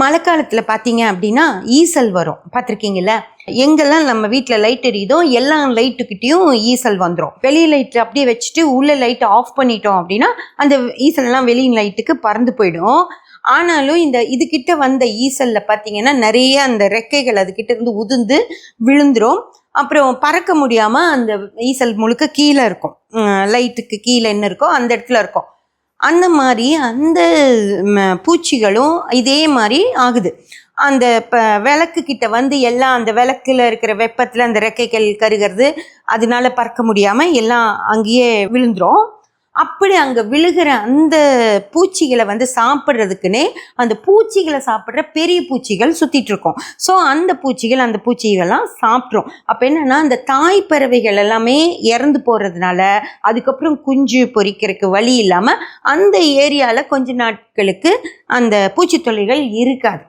மழை காலத்தில் பார்த்தீங்க அப்படின்னா ஈசல் வரும். பார்த்துருக்கீங்கள எங்கெல்லாம் நம்ம வீட்டில் லைட் எரியுதோ எல்லா லைட்டுக்கிட்டேயும் ஈசல் வந்துடும் வெளி லைட் அப்படியே வச்சுட்டு உள்ளே லைட்டை ஆஃப் பண்ணிட்டோம் அப்படின்னா அந்த ஈசல்லாம் வெளி லைட்டுக்கு பறந்து போயிடும். ஆனாலும் இந்த இதுக்கிட்ட வந்த ஈசலில் பார்த்தீங்கன்னா நிறைய அந்த ரெக்கைகள் அதுக்கிட்ட இருந்து உதிர்ந்து விழுந்துடும் அப்புறம் பறக்க முடியாமல் அந்த ஈசல் முழுக்க கீழே இருக்கும். லைட்டுக்கு கீழே என்ன இருக்கோ அந்த இடத்துல இருக்கும். அந்த மாதிரி அந்த ம, பூச்சிகளும் இதே மாதிரி ஆகுது. அந்த இப்போ விளக்கு கிட்ட வந்து எல்லாம் அந்த விளக்குல இருக்கிற வெப்பத்தில் அந்த ரெக்கைகள் கருகிறது அதனால பறக்க முடியாமல் எல்லாம் அங்கேயே விழுந்துரும். அப்படி அங்கே விழுகிற அந்த பூச்சிகளை வந்து சாப்பிட்றதுக்குன்னே அந்த பூச்சிகளை சாப்பிட்ற பெரிய பூச்சிகள் சுற்றிட்டு இருக்கோம். ஸோ அந்த பூச்சிகள் அந்த பூச்சிகள்லாம் சாப்பிட்ரும் அப்போ என்னென்னா அந்த தாய் பறவைகள் எல்லாமே இறந்து போகிறதுனால அதுக்கப்புறம் குஞ்சு பொறிக்கிறதுக்கு வழி இல்லாமல் அந்த ஏரியாவில் கொஞ்ச நாட்களுக்கு அந்த பூச்சி தொல்லைகள் இருக்காது.